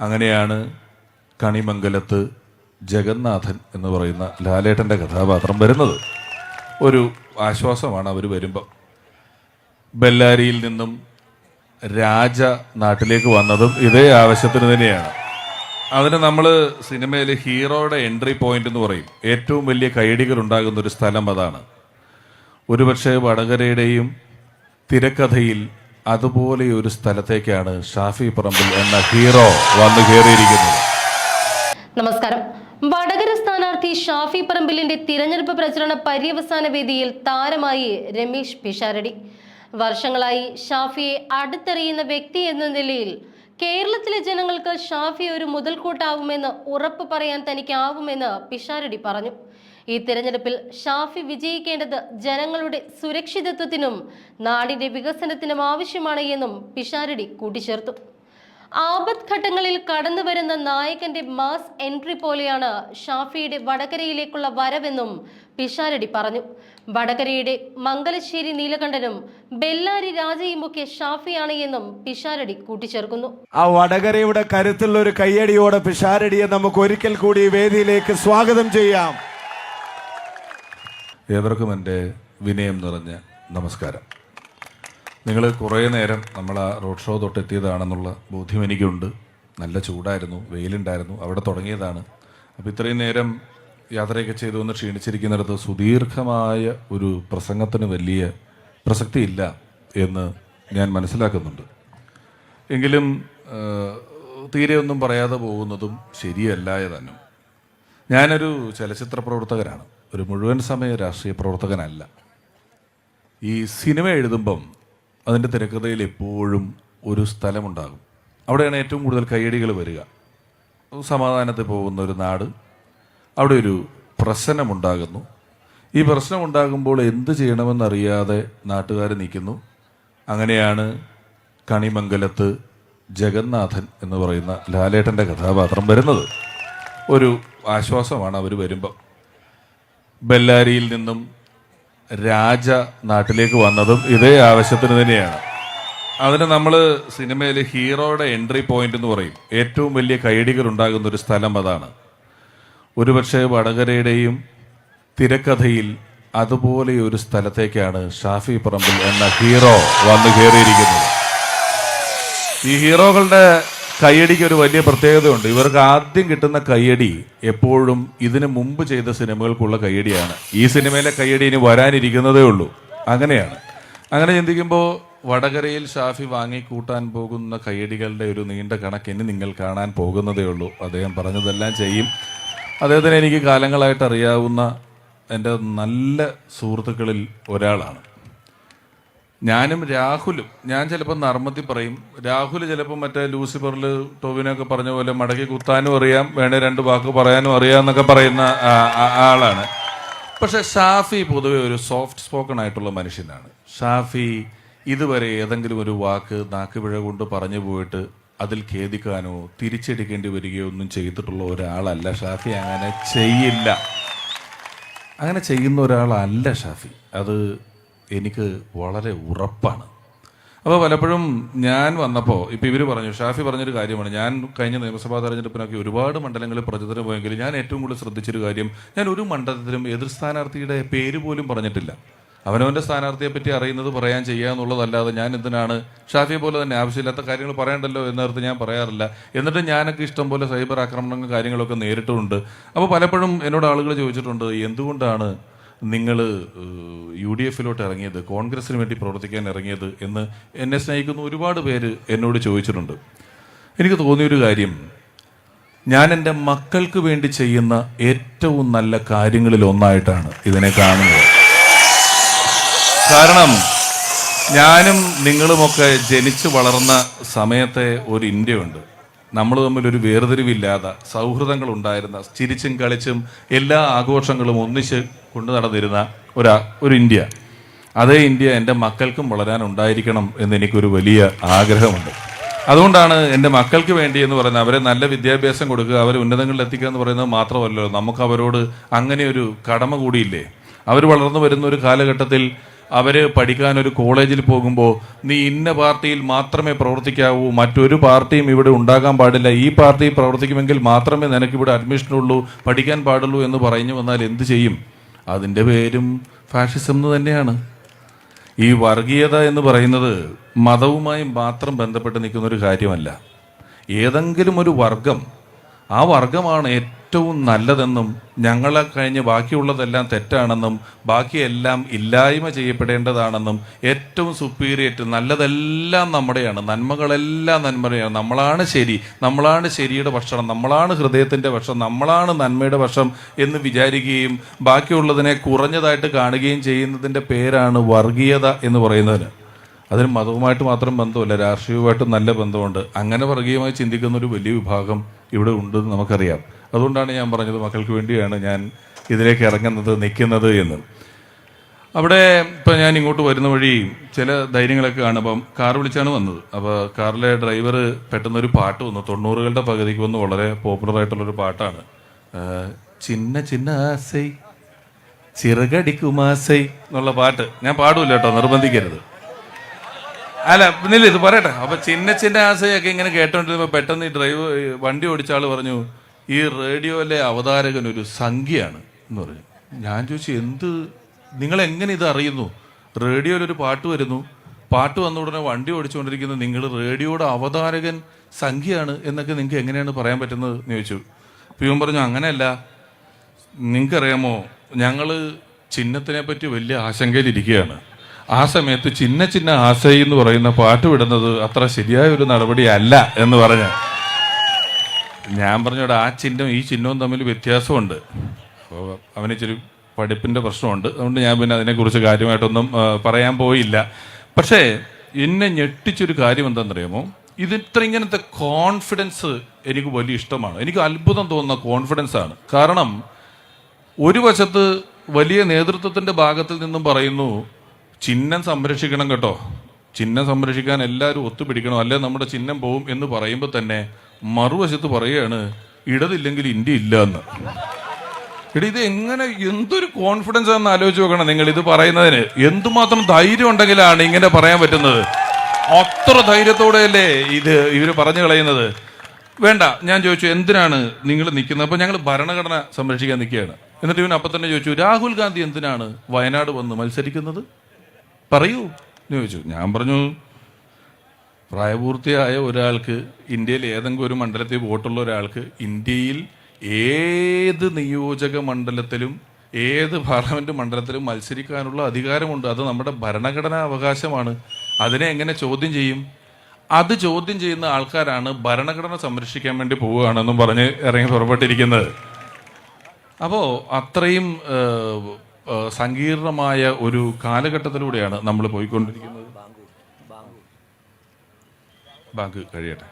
അങ്ങനെയാണ് കണിമംഗലത്ത് ജഗന്നാഥൻ എന്ന് പറയുന്ന ലാലേട്ടന്റെ കഥാപാത്രം വരുന്നത്. ഒരു ആശ്വാസമാണ് അവർ വരുമ്പം. ബെല്ലാരിയിൽ നിന്നും രാജ നാട്ടിലേക്ക് വന്നതും ഇതേ ആവശ്യത്തിന് തന്നെയാണ്. അതിന് നമ്മൾ സിനിമയിൽ ഹീറോയുടെ എൻട്രി പോയിന്റ് എന്ന് പറയും. ഏറ്റവും വലിയ കൈയടികൾ ഉണ്ടാകുന്ന ഒരു സ്ഥലം അതാണ്. ഒരുപക്ഷെ വടകരയുടെയും തിരക്കഥയിൽ അതുപോലെ ഒരു സ്ഥലത്തേക്കാണ് ഷാഫി പറമ്പിൽ എന്ന ഹീറോ വന്നു കയറിയിരിക്കുന്നത്. നമസ്കാരം. വടകര സ്ഥാനാർത്ഥി ഷാഫി പറമ്പിലിന്റെ തിരഞ്ഞെടുപ്പ് പ്രചരണ പര്യവസാന വേദിയിൽ താരമായി രമേശ് പിഷാരടി. വർഷങ്ങളായി ഷാഫിയെ അടുത്തറിയുന്ന വ്യക്തി എന്ന നിലയിൽ കേരളത്തിലെ ജനങ്ങൾക്ക് ഷാഫി ഒരു മുതൽക്കൂട്ടാവുമെന്ന് ഉറപ്പ് പറയാൻ തനിക്കാവുമെന്ന് പിഷാരടി പറഞ്ഞു. ഈ തിരഞ്ഞെടുപ്പിൽ ഷാഫി വിജയിക്കേണ്ടത് ജനങ്ങളുടെ സുരക്ഷിതത്വത്തിനും നാടിന്റെ വികസനത്തിനും ആവശ്യമാണ് എന്നും പിഷാരടി കൂട്ടിച്ചേർത്തു. ആപത് ഘട്ടങ്ങളിൽ കടന്നു വരുന്ന നായകന്റെ മാസ് എൻട്രി പോലെയാണ് ഷാഫിയുടെ വടകരയിലേക്കുള്ള വരവെന്നും പിഷാരടി പറഞ്ഞു. വടകരയുടെ മംഗലശ്ശേരി നീലകണ്ഠനും ബെല്ലാരി രാജയുമൊക്കെ ഷാഫിയാണ് എന്നും പിഷാരടി കൂട്ടിച്ചേർക്കുന്നു. ആ വടകരയുടെ കരുത്തുള്ള ഒരു കയ്യടിയോടെ പിഷാരടിയെ നമുക്ക് ഒരിക്കൽ കൂടി വേദിയിലേക്ക് സ്വാഗതം ചെയ്യാം. ഏവർക്കും എന്റെ വിനയം നിറഞ്ഞ നമസ്കാരം. നിങ്ങൾ കുറേ നേരം നമ്മൾ ആ റോഡ് ഷോ തൊട്ടെത്തിയതാണെന്നുള്ള ബോധ്യം എനിക്കുണ്ട്. നല്ല ചൂടായിരുന്നു വെയിലുണ്ടായിരുന്നു അവിടെ തുടങ്ങിയതാണ്. അപ്പോൾ ഇത്രയും നേരം യാത്രയൊക്കെ ചെയ്തു വന്ന് ക്ഷീണിച്ചിരിക്കുന്നിടത്ത് സുദീർഘമായ ഒരു പ്രസംഗത്തിന് വലിയ പ്രസക്തിയില്ല എന്ന് ഞാൻ മനസ്സിലാക്കുന്നുണ്ട്. എങ്കിലും തീരെ ഒന്നും പറയാതെ പോകുന്നതും ശരിയല്ല ഞാനൊരു ചലച്ചിത്ര പ്രവർത്തകനാണ് ഒരു മുഴുവൻ സമയ രാഷ്ട്രീയ പ്രവർത്തകനല്ല. ഈ സിനിമ എഴുതുമ്പം അതിന്റെ തിരക്കഥയിൽ എപ്പോഴും ഒരു സ്ഥലമുണ്ടാകും. അവിടെയാണ് ഏറ്റവും കൂടുതൽ കയ്യടികൾ വരിക. സമാധാനത്തിൽ പോകുന്ന ഒരു നാട്. അവിടെ ഒരു പ്രശ്നമുണ്ടാകുന്നു. ഈ പ്രശ്നമുണ്ടാകുമ്പോൾ എന്ത് ചെയ്യണമെന്നറിയാതെ നാട്ടുകാർ നിൽക്കുന്നു. അങ്ങനെയാണ് കണിമംഗലത്ത് ജഗന്നാഥൻ എന്ന് പറയുന്ന ലാലേട്ടന്റെ കഥാപാത്രം വരുന്നത്. ഒരു ആശ്വാസമാണ് അവർ വരുമ്പം. ബെല്ലാരിയിൽ നിന്നും രാജ നാട്ടിലേക്ക് വന്നതും ഇതേ ആവശ്യത്തിന് തന്നെയാണ്. അതിന് നമ്മൾ സിനിമയിൽ ഹീറോയുടെ എൻട്രി പോയിന്റ് എന്ന് പറയും. ഏറ്റവും വലിയ കൈയടികൾ ഉണ്ടാകുന്ന ഒരു സ്ഥലം അതാണ്. ഒരുപക്ഷെ വടകരയുടെയും തിരക്കഥയിൽ അതുപോലെ ഒരു സ്ഥലത്തേക്കാണ് ഷാഫി പറമ്പിൽ എന്ന ഹീറോ വന്നു കയറിയിരിക്കുന്നത്. ഈ ഹീറോകളുടെ കയ്യടിക്ക് ഒരു വലിയ പ്രത്യേകതയുണ്ട്. ഇവർക്ക് ആദ്യം കിട്ടുന്ന കയ്യടി എപ്പോഴും ഇതിനു മുമ്പ് ചെയ്ത സിനിമകൾക്കുള്ള കയ്യടിയാണ്. ഈ സിനിമയിലെ കയ്യടി ഇനി വരാനിരിക്കുന്നതേ ഉള്ളൂ. അങ്ങനെയാണ്. അങ്ങനെ ചിന്തിക്കുമ്പോൾ വടകരയിൽ ഷാഫി വാങ്ങിക്കൂട്ടാൻ പോകുന്ന കയ്യടികളുടെ ഒരു നീണ്ട കണക്ക് ഇനി നിങ്ങൾ കാണാൻ പോകുന്നതേ ഉള്ളൂ. അദ്ദേഹം പറഞ്ഞതെല്ലാം ചെയ്യും. അദ്ദേഹത്തിന് എനിക്ക് കാലങ്ങളായിട്ട് അറിയാവുന്ന എന്റെ നല്ല സുഹൃത്തുക്കളിൽ ഒരാളാണ്. ഞാനും രാഹുലും ഞാൻ ചിലപ്പോൾ നർമ്മത്തിൽ പറയും. രാഹുൽ ചിലപ്പോൾ മറ്റേ ലൂസിഫറിൽ ടോവിനൊക്കെ പറഞ്ഞ പോലെ മടക്കി കുത്താനും അറിയാം വേണേ രണ്ട് വാക്ക് പറയാനും അറിയാം എന്നൊക്കെ പറയുന്ന ആളാണ്. പക്ഷെ ഷാഫി പൊതുവെ ഒരു സോഫ്റ്റ് സ്പോക്കൺ ആയിട്ടുള്ള മനുഷ്യനാണ്. ഷാഫി ഇതുവരെ ഏതെങ്കിലും ഒരു വാക്ക് നാക്കുപിഴ കൊണ്ട് പറഞ്ഞു പോയിട്ട് അതിൽ ഖേദിക്കാനോ തിരിച്ചെടുക്കേണ്ടി വരികയോ ഒന്നും ചെയ്തിട്ടുള്ള ഒരാളല്ല ഷാഫി. അങ്ങനെ ചെയ്യില്ല. അങ്ങനെ ചെയ്യുന്ന ഒരാളല്ല ഷാഫി. അത് എനിക്ക് വളരെ ഉറപ്പാണ്. അപ്പോൾ പലപ്പോഴും ഞാൻ വന്നപ്പോൾ ഇപ്പോൾ ഇവർ പറഞ്ഞു ഷാഫി പറഞ്ഞൊരു കാര്യമാണ്. ഞാൻ കഴിഞ്ഞ നിയമസഭാ തെരഞ്ഞെടുപ്പിനൊക്കെ ഒരുപാട് മണ്ഡലങ്ങളിൽ പ്രചോദനം പോയെങ്കിൽ ഞാൻ ഏറ്റവും കൂടുതൽ ശ്രദ്ധിച്ചൊരു കാര്യം ഞാൻ ഒരു മണ്ഡലത്തിലും എതിർ സ്ഥാനാർത്ഥിയുടെ പേര് പോലും പറഞ്ഞിട്ടില്ല. അവനവന്റെ സ്ഥാനാർത്ഥിയെ പറ്റി അറിയുന്നത് പറയാൻ ചെയ്യുക എന്നുള്ളതല്ലാതെ ഞാൻ എന്തിനാണ് ഷാഫിയെ പോലെ തന്നെ ആവശ്യമില്ലാത്ത കാര്യങ്ങൾ പറയണ്ടല്ലോ എന്നർത്ഥം ഞാൻ പറയാറില്ല. എന്നിട്ട് ഞാനൊക്കെ ഇഷ്ടം പോലെ സൈബർ ആക്രമണങ്ങൾ കാര്യങ്ങളൊക്കെ നേരിട്ടുമുണ്ട് അപ്പോൾ പലപ്പോഴും എന്നോട് ആളുകൾ ചോദിച്ചിട്ടുണ്ട് എന്തുകൊണ്ടാണ് നിങ്ങൾ യു ഡി എഫിലോട്ട് ഇറങ്ങിയത് കോൺഗ്രസിന് വേണ്ടി പ്രവർത്തിക്കാൻ ഇറങ്ങിയത് എന്ന് എന്നെ സ്നേഹിക്കുന്ന ഒരുപാട് പേര് എന്നോട് ചോദിച്ചിട്ടുണ്ട്. എനിക്ക് തോന്നിയൊരു കാര്യം. ഞാൻ എന്റെ മക്കൾക്ക് വേണ്ടി ചെയ്യുന്ന ഏറ്റവും നല്ല കാര്യങ്ങളിൽ ഒന്നായിട്ടാണ് ഇതിനെ കാണുന്നത്. കാരണം ഞാനും നിങ്ങളുമൊക്കെ ജനിച്ചു വളർന്ന സമയത്തെ ഒരു ഇന്ത്യയുണ്ട്. നമ്മൾ തമ്മിൽ ഒരു വേർതിരിവില്ലാതെ സൗഹൃദങ്ങൾ ഉണ്ടായിരുന്ന ചിരിച്ചും കളിച്ചും എല്ലാ ആഘോഷങ്ങളും ഒന്നിച്ച് കൊണ്ടു നടന്നിരുന്ന ഒരു ഒരു ഇന്ത്യ. അതേ ഇന്ത്യ എന്റെ മക്കൾക്കും വളരാൻ ഉണ്ടായിരിക്കണം എന്ന് എനിക്കൊരു വലിയ ആഗ്രഹമുണ്ട്. അതുകൊണ്ടാണ് എന്റെ മക്കൾക്ക് വേണ്ടി എന്ന് പറയുന്നത് അവരെ നല്ല വിദ്യാഭ്യാസം കൊടുക്കുക അവരെ ഉന്നതങ്ങളിൽ എത്തിക്കുക എന്ന് പറയുന്നത് മാത്രമല്ലല്ലോ നമുക്ക് അവരോട് അങ്ങനെ ഒരു കടമ കൂടിയില്ലേ? അവർ വളർന്നു വരുന്ന ഒരു കാലഘട്ടത്തിൽ അവർ പഠിക്കാൻ ഒരു കോളേജിൽ പോകുമ്പോൾ നീ ഇന്ന പാർട്ടിയിൽ മാത്രമേ പ്രവർത്തിക്കാവൂ മറ്റൊരു പാർട്ടിയും ഇവിടെ ഉണ്ടാകാൻ പാടില്ല. ഈ പാർട്ടി പ്രവർത്തിക്കുമെങ്കിൽ മാത്രമേ നിനക്കിവിടെ അഡ്മിഷൻ ഉള്ളൂ പഠിക്കാൻ പാടുള്ളൂ എന്ന് പറഞ്ഞു വന്നാൽ എന്ത് ചെയ്യും? അതിന്റെ പേരും ഫാഷിസം എന്ന് തന്നെയാണ്. ഈ വർഗീയത എന്ന് പറയുന്നത് മതവുമായി മാത്രം ബന്ധപ്പെട്ട് നിൽക്കുന്ന ഒരു കാര്യമല്ല. ഏതെങ്കിലും ഒരു വർഗം ആ വർഗമാണ് ഏറ്റവും നല്ലതെന്നും ഞങ്ങളെ കഴിഞ്ഞ് ബാക്കിയുള്ളതെല്ലാം തെറ്റാണെന്നും ബാക്കിയെല്ലാം ഇല്ലായ്മ ചെയ്യപ്പെടേണ്ടതാണെന്നും ഏറ്റവും സുപ്പീരിയറ്റ് നല്ലതെല്ലാം നമ്മുടെയാണ്. നന്മകളെല്ലാം നന്മയാണ്. നമ്മളാണ് ശരി നമ്മളാണ് ശരിയുടെ ഭക്ഷണം നമ്മളാണ് ഹൃദയത്തിന്റെ ഭക്ഷണം നമ്മളാണ് നന്മയുടെ ഭക്ഷണം എന്ന് വിചാരിക്കുകയും ബാക്കിയുള്ളതിനെ കുറഞ്ഞതായിട്ട് കാണുകയും ചെയ്യുന്നതിന്റെ പേരാണ് വർഗീയത എന്ന് പറയുന്നതിന് അതിന് മതവുമായിട്ട് മാത്രം ബന്ധമല്ല രാഷ്ട്രീയവുമായിട്ട് നല്ല ബന്ധമുണ്ട് അങ്ങനെ വർഗീയമായി ചിന്തിക്കുന്ന ഒരു വലിയ വിഭാഗം ഇവിടെ ഉണ്ടെന്ന് നമുക്കറിയാം. അതുകൊണ്ടാണ് ഞാൻ പറഞ്ഞത് മക്കൾക്ക് വേണ്ടിയാണ് ഞാൻ ഇതിലേക്ക് ഇറങ്ങുന്നത് നിൽക്കുന്നത് എന്ന്. അവിടെ ഇപ്പം ഞാൻ ഇങ്ങോട്ട് വരുന്ന വഴി ചില ധൈര്യങ്ങളൊക്കെ കാണുമ്പം കാർ വിളിച്ചാണ് വന്നത്. അപ്പോൾ കാറിലെ ഡ്രൈവർ പെട്ടെന്നൊരു പാട്ട് വന്നു. തൊണ്ണൂറുകളുടെ പകുതിക്ക് വന്ന് വളരെ പോപ്പുലർ ആയിട്ടുള്ളൊരു പാട്ടാണ് ചിന്ന ചിന്ന ആസൈ ചിറകടിക്കുമാസൈ എന്നുള്ള പാട്ട്. ഞാൻ പാടില്ല കേട്ടോ നിർബന്ധിക്കരുത്. അല്ല നില്ല ഇത് പറയട്ടെ. അപ്പൊ ചിന്ന ചിന്ന ആശയൊക്കെ ഇങ്ങനെ കേട്ടോണ്ടിരുന്നപ്പോ പെട്ടെന്ന് ഈ ഡ്രൈവ് വണ്ടി ഓടിച്ച ആൾ പറഞ്ഞു ഈ റേഡിയോയിലെ അവതാരകൻ ഒരു സംഖ്യയാണ് എന്ന് പറഞ്ഞു. ഞാൻ ചോദിച്ചു എന്ത്? നിങ്ങൾ എങ്ങനെ ഇത് അറിയുന്നു? റേഡിയോയിൽ ഒരു പാട്ട് വരുന്നു. പാട്ട് വന്ന ഉടനെ വണ്ടി ഓടിച്ചുകൊണ്ടിരിക്കുന്ന. നിങ്ങൾ റേഡിയോയുടെ അവതാരകൻ സംഖ്യയാണ് എന്നൊക്കെ നിങ്ങൾക്ക് എങ്ങനെയാണ് പറയാൻ പറ്റുന്നത് എന്ന് ചോദിച്ചു. പിയും പറഞ്ഞു അങ്ങനെയല്ല. നിങ്ങൾക്കറിയാമോ ഞങ്ങൾ ചിഹ്നത്തിനെ പറ്റി വലിയ ആശങ്കയിലിരിക്കുകയാണ്. ആ സമയത്ത് ചിന്ന ചിന്ന ആശയി എന്ന് പറയുന്ന പാട്ട് വിടുന്നത് അത്ര ശരിയായ ഒരു നടപടി അല്ല എന്ന് പറഞ്ഞ. ഞാൻ പറഞ്ഞോടെ ആ ചിഹ്നം ഈ ചിഹ്നവും തമ്മിൽ വ്യത്യാസമുണ്ട്. അപ്പോൾ അവന് ഇച്ചിരി പഠിപ്പിന്റെ പ്രശ്നമുണ്ട്. അതുകൊണ്ട് ഞാൻ പിന്നെ അതിനെക്കുറിച്ച് കാര്യമായിട്ടൊന്നും പറയാൻ പോയില്ല. പക്ഷേ എന്നെ ഞെട്ടിച്ചൊരു കാര്യം എന്താണെന്നറിയാമോ? ഇത് ഇത്ര ഇങ്ങനത്തെ കോൺഫിഡൻസ് എനിക്ക് വലിയ ഇഷ്ടമാണ്. എനിക്ക് അത്ഭുതം തോന്നുന്ന കോൺഫിഡൻസ് ആണ്. കാരണം ഒരു വശത്ത് വലിയ നേതൃത്വത്തിന്റെ ഭാഗത്തിൽ നിന്നും പറയുന്നു ചിഹ്നം സംരക്ഷിക്കണം കേട്ടോ. ചിഹ്നം സംരക്ഷിക്കാൻ എല്ലാവരും ഒത്തുപിടിക്കണം. അല്ലെ നമ്മുടെ ചിഹ്നം പോവും എന്ന് പറയുമ്പോൾ തന്നെ മറുവശത്ത് പറയുകയാണ് ഇടതില്ലെങ്കിൽ ഇന്ത്യ ഇല്ല എന്ന്. എടി ഇത് എങ്ങനെ എന്തൊരു കോൺഫിഡൻസ് ആണെന്ന് ആലോചിച്ച് നോക്കണം നിങ്ങൾ ഇത് പറയുന്നതിന്. എന്തുമാത്രം ധൈര്യം ഉണ്ടെങ്കിലാണ് ഇങ്ങനെ പറയാൻ പറ്റുന്നത്. അത്ര ധൈര്യത്തോടെയല്ലേ ഇത് ഇവർ പറഞ്ഞു കളയുന്നത്. വേണ്ട ഞാൻ ചോദിച്ചു എന്തിനാണ് നിങ്ങൾ നിൽക്കുന്നത്? അപ്പം ഞങ്ങൾ ഭരണഘടന സംരക്ഷിക്കാൻ നിൽക്കുകയാണ്. എന്നിട്ട് ഇവൻ അപ്പം തന്നെ ചോദിച്ചു രാഹുൽ ഗാന്ധി എന്തിനാണ് വയനാട് വന്ന് മത്സരിക്കുന്നത്? പറയൂ. ചോദിച്ചു. ഞാൻ പറഞ്ഞു പ്രായപൂർത്തിയായ ഒരാൾക്ക് ഇന്ത്യയിൽ ഏതെങ്കിലും ഒരു മണ്ഡലത്തിൽ വോട്ടുള്ള ഒരാൾക്ക് ഇന്ത്യയിൽ ഏത് നിയോജക മണ്ഡലത്തിലും ഏത് പാർലമെന്റ് മണ്ഡലത്തിലും മത്സരിക്കാനുള്ള അധികാരമുണ്ട്. അത് നമ്മുടെ ഭരണഘടനാ അവകാശമാണ്. അതിനെ എങ്ങനെ ചോദ്യം ചെയ്യും? അത് ചോദ്യം ചെയ്യുന്ന ആൾക്കാരാണ് ഭരണഘടന സംരക്ഷിക്കാൻ വേണ്ടി പോവുകയാണെന്നും പറഞ്ഞ് ഇറങ്ങി പുറപ്പെട്ടിരിക്കുന്നത്. അപ്പോൾ അത്രയും സങ്കീർണമായ ഒരു കാലഘട്ടത്തിലൂടെയാണ് നമ്മൾ പോയിക്കൊണ്ടിരിക്കുന്നത്. ബാങ്ക് കഴിയട്ടെ.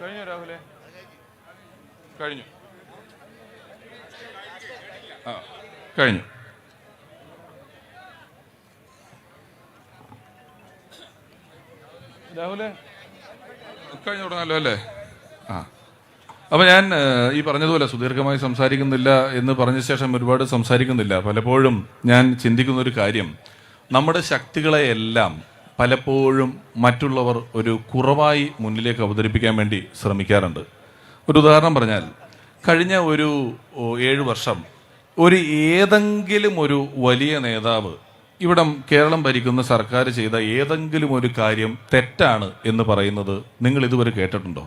കഴിഞ്ഞു രാഹുലെ? കഴിഞ്ഞു. ആ കഴിഞ്ഞു. രാഹുലെ? കഴിഞ്ഞു തുടങ്ങാലോ അല്ലേ? ആ. അപ്പൊ ഞാൻ ഈ പറഞ്ഞതുപോലെ സുദീർഘമായി സംസാരിക്കുന്നില്ല എന്ന് പറഞ്ഞ ശേഷം ഒരുപാട് സംസാരിക്കുന്നില്ല. പലപ്പോഴും ഞാൻ ചിന്തിക്കുന്ന ഒരു കാര്യം നമ്മുടെ ശക്തികളെയെല്ലാം പലപ്പോഴും മറ്റുള്ളവർ ഒരു കുറവായി മുന്നിലേക്ക് അവതരിപ്പിക്കാൻ വേണ്ടി ശ്രമിക്കാറുണ്ട്. ഒരു ഉദാഹരണം പറഞ്ഞാൽ കഴിഞ്ഞ ഒരു ഏഴ് വർഷം ഒരു ഏതെങ്കിലും ഒരു വലിയ നേതാവ് ഇവിടെ കേരളം ഭരിക്കുന്ന സർക്കാർ ചെയ്ത ഏതെങ്കിലും ഒരു കാര്യം തെറ്റാണ് എന്ന് പറയുന്നത് നിങ്ങൾ ഇതുവരെ കേട്ടിട്ടുണ്ടോ?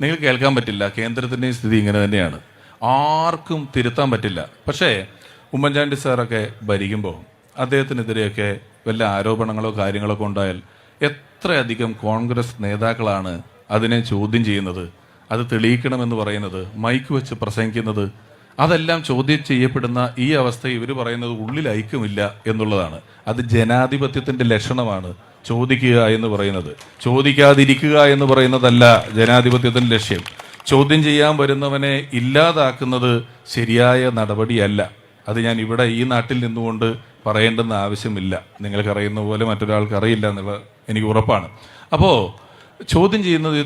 നിങ്ങൾ കേൾക്കാൻ പറ്റില്ല. കേന്ദ്രത്തിന്റെ സ്ഥിതി ഇങ്ങനെ തന്നെയാണ്. ആർക്കും തിരുത്താൻ പറ്റില്ല. പക്ഷേ ഉമ്മൻചാണ്ടി സാറൊക്കെ ഭരിക്കുമ്പോൾ അദ്ദേഹത്തിനെതിരെയൊക്കെ വല്ല ആരോപണങ്ങളോ കാര്യങ്ങളോ ഒക്കെ ഉണ്ടായാൽ എത്രയധികം കോൺഗ്രസ് നേതാക്കളാണ് അതിനെ ചോദ്യം ചെയ്യുന്നത്? അത് തെളിയിക്കണമെന്ന് പറയുന്നത്? മൈക്ക് വെച്ച് പ്രസംഗിക്കുന്നത്? അതെല്ലാം ചോദ്യം ചെയ്യപ്പെടുന്ന ഈ അവസ്ഥ ഇവർ പറയുന്നത് ഉള്ളിൽ ഐക്യമില്ല എന്നുള്ളതാണ്. അത് ജനാധിപത്യത്തിന്റെ ലക്ഷണമാണ്. ചോദിക്കുക എന്ന് പറയുന്നത്. ചോദിക്കാതിരിക്കുക എന്ന് പറയുന്നതല്ല ജനാധിപത്യത്തിന്റെ ലക്ഷ്യം. ചോദ്യം ചെയ്യാൻ വരുന്നവനെ ഇല്ലാതാക്കുന്നത് ശരിയായ നടപടിയല്ല. അത് ഞാൻ ഇവിടെ ഈ നാട്ടിൽ നിന്നുകൊണ്ട് പറയേണ്ടെന്ന് ആവശ്യമില്ല. നിങ്ങൾക്കറിയുന്ന പോലെ മറ്റൊരാൾക്ക് അറിയില്ല എന്നുള്ള എനിക്ക് ഉറപ്പാണ്. അപ്പോൾ ചോദ്യം ചെയ്യുന്നത്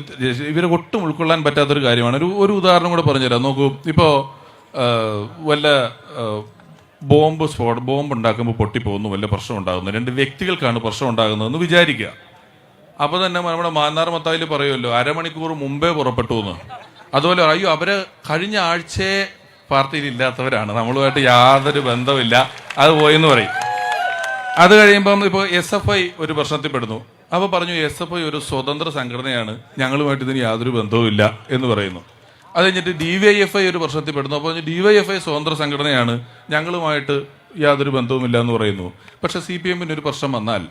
ഇവരെ ഒട്ടും ഉൾക്കൊള്ളാൻ പറ്റാത്തൊരു കാര്യമാണ്. ഒരു ഒരു ഉദാഹരണം കൂടെ പറഞ്ഞുതരാം. നോക്കൂ ഇപ്പോൾ വല്ല ബോംബ് സ്ഫോട ബോംബ് ഉണ്ടാക്കുമ്പോൾ പൊട്ടിപ്പോകുന്നു വലിയ പ്രശ്നം ഉണ്ടാകുന്നു രണ്ട് വ്യക്തികൾക്കാണ് പ്രശ്നം ഉണ്ടാകുന്നതെന്ന് വിചാരിക്കുക. അപ്പോൾ തന്നെ നമ്മുടെ മാന്നാർ മത്തായിൽ പറയുമല്ലോ അരമണിക്കൂർ മുമ്പേ പുറപ്പെട്ടു എന്ന് അതുപോലെ അയ്യോ അവർ കഴിഞ്ഞ ആഴ്ചയെ പാർട്ടിയിൽ ഇല്ലാത്തവരാണ്. നമ്മളുമായിട്ട് യാതൊരു ബന്ധമില്ല അത് പോയെന്ന് പറയും. അത് കഴിയുമ്പം ഇപ്പോൾ എസ് എഫ് ഐ ഒരു പ്രശ്നത്തിൽ പെടുന്നു അപ്പോൾ പറഞ്ഞു എസ് എഫ് ഐ ഒരു സ്വതന്ത്ര സംഘടനയാണ്. ഞങ്ങളുമായിട്ട് ഇതിന് യാതൊരു ബന്ധവുമില്ല എന്ന് പറയുന്നു. അത് കഴിഞ്ഞിട്ട് ഡി വൈ എഫ് ഐ ഒരു പ്രശ്നത്തിൽ പെടുന്നു. അപ്പോൾ ഡി വൈ എഫ് ഐ സ്വതന്ത്ര സംഘടനയാണ്. ഞങ്ങളുമായിട്ട് യാതൊരു ബന്ധവുമില്ല എന്ന് പറയുന്നു. പക്ഷെ സി പി എമ്മിന് ഒരു പ്രശ്നം വന്നാൽ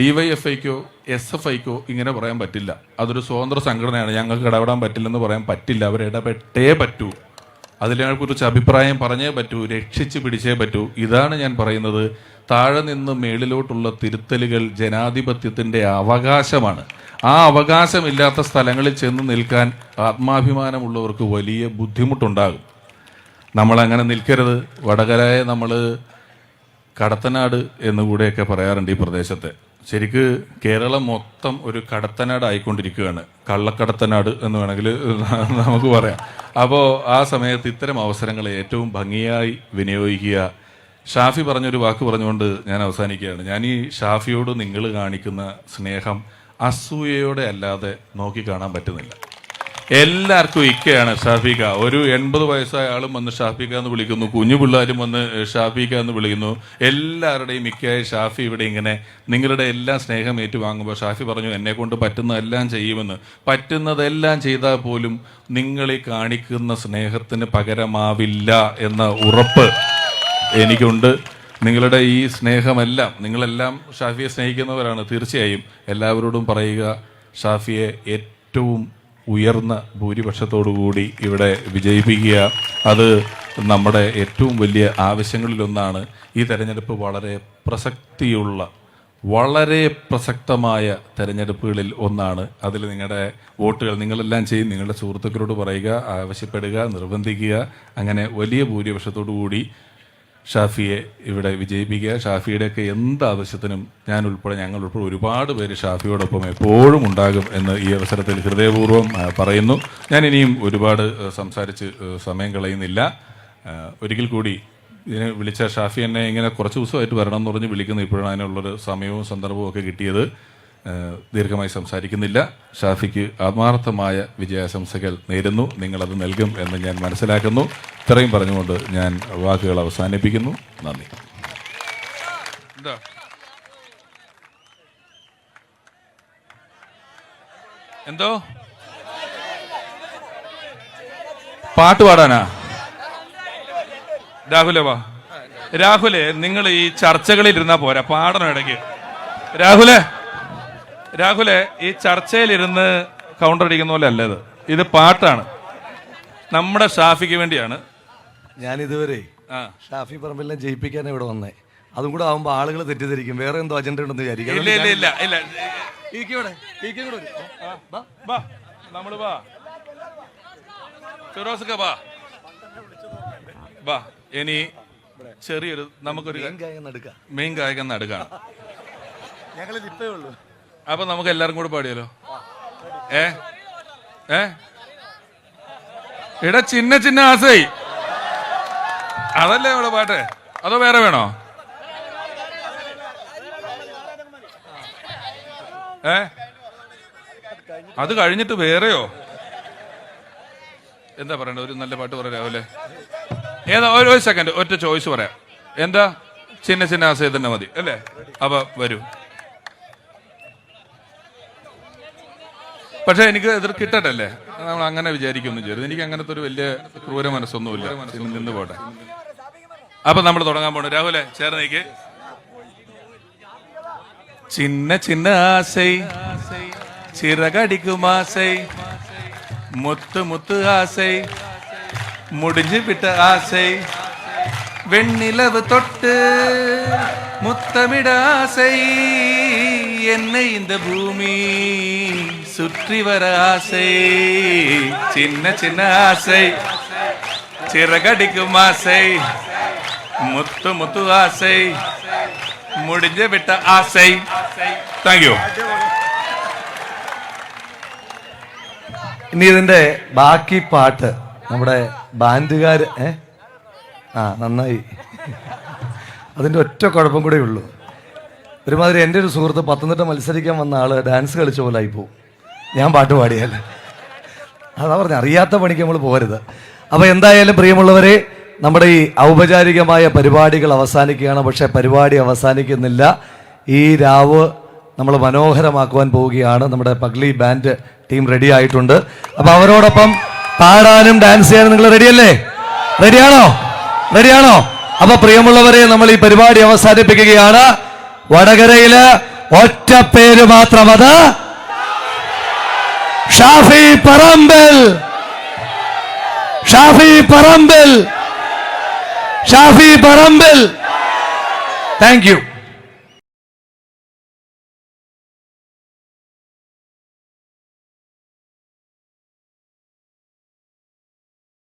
ഡി വൈ എഫ് ഐക്കോ എസ് എഫ് ഐക്കോ ഇങ്ങനെ പറയാൻ പറ്റില്ല. അതൊരു സ്വതന്ത്ര സംഘടനയാണ്. ഞങ്ങൾക്ക് ഇടപെടാൻ പറ്റില്ലെന്ന് പറയാൻ പറ്റില്ല. അവർ ഇടപെട്ടേ പറ്റൂ. അതിനെക്കുറിച്ച് അഭിപ്രായം പറഞ്ഞേ പറ്റൂ രക്ഷിച്ച് പിടിച്ചേ പറ്റൂ. ഇതാണ് ഞാൻ പറയുന്നത്. താഴെ നിന്ന് മേളിലോട്ടുള്ള തിരുത്തലുകൾ ജനാധിപത്യത്തിന്റെ അവകാശമാണ്. ആ അവകാശമില്ലാത്ത സ്ഥലങ്ങളിൽ ചെന്ന് നിൽക്കാൻ ആത്മാഭിമാനമുള്ളവർക്ക് വലിയ ബുദ്ധിമുട്ടുണ്ടാകും. നമ്മളങ്ങനെ നിൽക്കരുത്. വടകരയെ നമ്മൾ കടത്തനാട് എന്നുകൂടെയൊക്കെ പറയാറുണ്ട് ഈ പ്രദേശത്തെ. ശരിക്ക് കേരളം മൊത്തം ഒരു കടത്തനാട് ആയിക്കൊണ്ടിരിക്കുകയാണ് കള്ളക്കടത്തനാട് എന്ന് വേണമെങ്കിൽ നമുക്ക് പറയാം. അപ്പോൾ ആ സമയത്ത് ഇത്തരം അവസരങ്ങളെ ഏറ്റവും ഭംഗിയായി വിനിയോഗിക്കുക. ഷാഫി പറഞ്ഞൊരു വാക്ക് പറഞ്ഞുകൊണ്ട് ഞാൻ അവസാനിക്കുകയാണ്. ഞാൻ ഈ ഷാഫിയോട് നിങ്ങൾ കാണിക്കുന്ന സ്നേഹം അസൂയയോടെ അല്ലാതെ നോക്കി കാണാൻ പറ്റുന്നില്ല. എല്ലാവർക്കും ഇക്കയാണ് ഷാഫിക്ക ഒരു എൺപത് വയസ്സായ ആളും വന്ന് ഷാഫിക്ക എന്ന് വിളിക്കുന്നു. കുഞ്ഞു പിള്ളേരും വന്ന് ഷാഫിക്ക എന്ന് വിളിക്കുന്നു. എല്ലാവരുടെയും ഇക്കയായ ഷാഫി ഇവിടെ ഇങ്ങനെ നിങ്ങളുടെ എല്ലാ സ്നേഹം ഏറ്റുവാങ്ങുമ്പോൾ ഷാഫി പറഞ്ഞു എന്നെ കൊണ്ട് പറ്റുന്നതെല്ലാം ചെയ്യുമെന്ന്. പറ്റുന്നതെല്ലാം ചെയ്താൽ പോലും നിങ്ങളെ കാണിക്കുന്ന സ്നേഹത്തിന് പകരമാവില്ല എന്ന ഉറപ്പ് എനിക്കുണ്ട്. നിങ്ങളുടെ ഈ സ്നേഹമെല്ലാം നിങ്ങളെല്ലാം ഷാഫിയെ സ്നേഹിക്കുന്നവരാണ്. തീർച്ചയായും എല്ലാവരോടും പറയുക ഷാഫിയെ ഏറ്റവും ഉയർന്ന ഭൂരിപക്ഷത്തോടുകൂടി ഇവിടെ വിജയിപ്പിക്കുക. അത് നമ്മുടെ ഏറ്റവും വലിയ ആവശ്യങ്ങളിലൊന്നാണ്. ഈ തെരഞ്ഞെടുപ്പ് വളരെ പ്രസക്തിയുള്ള വളരെ പ്രസക്തമായ തെരഞ്ഞെടുപ്പുകളിൽ ഒന്നാണ്. അതിൽ നിങ്ങളുടെ വോട്ടുകൾ നിങ്ങളെല്ലാം ചെയ്യും. നിങ്ങളുടെ സുഹൃത്തുക്കളോട് പറയുക ആവശ്യപ്പെടുക നിർബന്ധിക്കുക. അങ്ങനെ വലിയ ഭൂരിപക്ഷത്തോടു കൂടി ഷാഫിയെ ഇവിടെ വിജയിപ്പിക്കുക. ഷാഫിയുടെയൊക്കെ എന്ത് ആവശ്യത്തിനും ഞാൻ ഉൾപ്പെടെ ഞങ്ങൾ ഉൾപ്പെടെ ഒരുപാട് പേര് ഷാഫിയോടൊപ്പം എപ്പോഴും ഉണ്ടാകും എന്ന് ഈ അവസരത്തിൽ ഹൃദയപൂർവം പറയുന്നു. ഞാൻ ഇനിയും ഒരുപാട് സംസാരിച്ച് സമയം കളയുന്നില്ല. ഒരിക്കൽ കൂടി ഇതിനെ വിളിച്ച ഷാഫി എന്നെ ഇങ്ങനെ കുറച്ച് ദിവസമായിട്ട് വരണം എന്ന് പറഞ്ഞ് വിളിക്കുന്നു. ഇപ്പോഴാണ് അതിനുള്ളൊരു സമയവും സന്ദർഭവും ഒക്കെ കിട്ടിയത്. ദീർഘമായി സംസാരിക്കുന്നില്ല. ഷാഫിക്ക് ആത്മാർത്ഥമായ വിജയാശംസകൾ നേരുന്നു. നിങ്ങളത് നൽകും എന്ന് ഞാൻ മനസ്സിലാക്കുന്നു. ഇത്രയും പറഞ്ഞുകൊണ്ട് ഞാൻ വാക്കുകൾ അവസാനിപ്പിക്കുന്നു. നന്ദി. എന്താ? പാട്ട് പാടാനാ? രാഹുലേ വാ. രാഹുലെ നിങ്ങൾ ഈ ചർച്ചകളിൽ ഇരുന്നാ പോരാ. പാടണം ഇടയ്ക്ക്. രാഹുലെ രാഹുലെ ഈ ചർച്ചയിലിരുന്ന് കൗണ്ടർ അടിക്കുന്ന പോലെ അല്ല ഇത്. ഇത് പാട്ടാണ്. നമ്മുടെ ഷാഫിക്ക് വേണ്ടിയാണ്. ഞാൻ ഇതുവരെ ആ. ഷാഫി പറമ്പെല്ലാം ജയിപ്പിക്കാൻ ഇവിടെ വന്നേ. അതും കൂടെ ആവുമ്പോ ആളുകൾ തെറ്റിദ്ധരിക്കും. വേറെ എന്തോ അജണ്ട ഉണ്ടെന്ന് വിചാരിക്കും. ഇല്ല ഇല്ല ഇല്ല നമ്മൾ വാ. ഫിറോസൊക്കെ വാ. വാ ഇനി ചെറിയൊരു നമുക്കൊരു മെയിൻ ഗായകം ഗായകൻ നടുക്കാണ്. ഞങ്ങളിത് ഇപ്പേ ഉള്ളൂ. അപ്പൊ നമുക്ക് എല്ലാവരും കൂടെ പാടിയല്ലോ. ഏ? ഏ? ഇട ചിന്ന ചിന്ന ആസൈ അതല്ലേ ഇവിടെ പാട്ട്? അതോ വേറെ വേണോ? ഏ? അത് കഴിഞ്ഞിട്ട് വേറെയോ? എന്താ പറയണ്ട? ഒരു നല്ല പാട്ട് പറയാം രാവിലെ ഏതാ ഒരു സെക്കൻഡ് ഒറ്റ ചോയ്സ് പറയാം. എന്താ? ചിന്ന ചിന്ന ആസൈ തന്നെ മതി അല്ലേ? അപ്പൊ വരൂ. പക്ഷെ എനിക്ക് എതിർ കിട്ടട്ടല്ലേ? നമ്മൾ അങ്ങനെ വിചാരിക്കുന്നു. ചെയ്യരുത് എനിക്ക് അങ്ങനത്തെ ഒരു വലിയ ക്രൂര മനസ്സൊന്നുമില്ല. നിന്ന് പോട്ടെ. അപ്പൊ നമ്മൾ തുടങ്ങാൻ പോണു. രാഹുലെ ചേർന്നേക്ക് ചിന്ന ചിന്ന ആസൈ ചിറകടിക്കും ആശൈ മുത്ത് മുത്ത് ആസൈ മുടിഞ്ഞു വിട്ട ആസൈ വെണ്ണിലവ് തൊട്ട് മുത്തമിട ആശൈ എന്നെ ഇന്ന ഭൂമി. சுற்றி வர ஆசை சின்ன சின்ன ஆசை சிறகடிக்கும் ஆசை முத்து முத்து ஆசை முடிஞ்சு விட்ட ஆசை தேங்க்யூ ഇനി ഇതിന്റെ ബാക്കി പാട്ട് നമ്മുടെ ബാൻഡുകാർ ഏ ആ നന്നായി അതിന്റെ ഒറ്റ കുഴപ്പം കൂടെ ഉള്ളൂ ഒരുമാതിരി എൻ്റെ ഒരു സുഹൃത്ത് പത്തനംതിട്ട മത്സരിക്കാൻ വന്ന ആള് ഡാൻസ് കളിച്ച പോലെ ആയിപ്പോ ഞാൻ പാട്ട് പാടിയല്ല അതാ പറഞ്ഞ അറിയാത്ത പണിക്ക് നമ്മൾ പോരുത് അപ്പൊ എന്തായാലും പ്രിയമുള്ളവരെ നമ്മുടെ ഈ ഔപചാരികമായ പരിപാടികൾ അവസാനിക്കുകയാണ്. പക്ഷെ പരിപാടി അവസാനിക്കുന്നില്ല. ഈ രാവ് നമ്മൾ മനോഹരമാക്കുവാൻ പോവുകയാണ്. നമ്മുടെ പഗ്ലി ബാൻഡ് ടീം റെഡി ആയിട്ടുണ്ട്. അപ്പൊ അവരോടൊപ്പം പാടാനും ഡാൻസ് ചെയ്യാനും നിങ്ങൾ റെഡിയല്ലേ റെഡിയാണോ റെഡിയാണോ അപ്പൊ പ്രിയമുള്ളവരെ നമ്മൾ ഈ പരിപാടി അവസാനിപ്പിക്കുകയാണ്. വടകരയിൽ ഒറ്റ പേര് മാത്രം അത് ഷാഫി പറമ്പിൽ. ഷാഫി പറമ്പിൽ. ഷാഫി പറമ്പിൽ. Thank you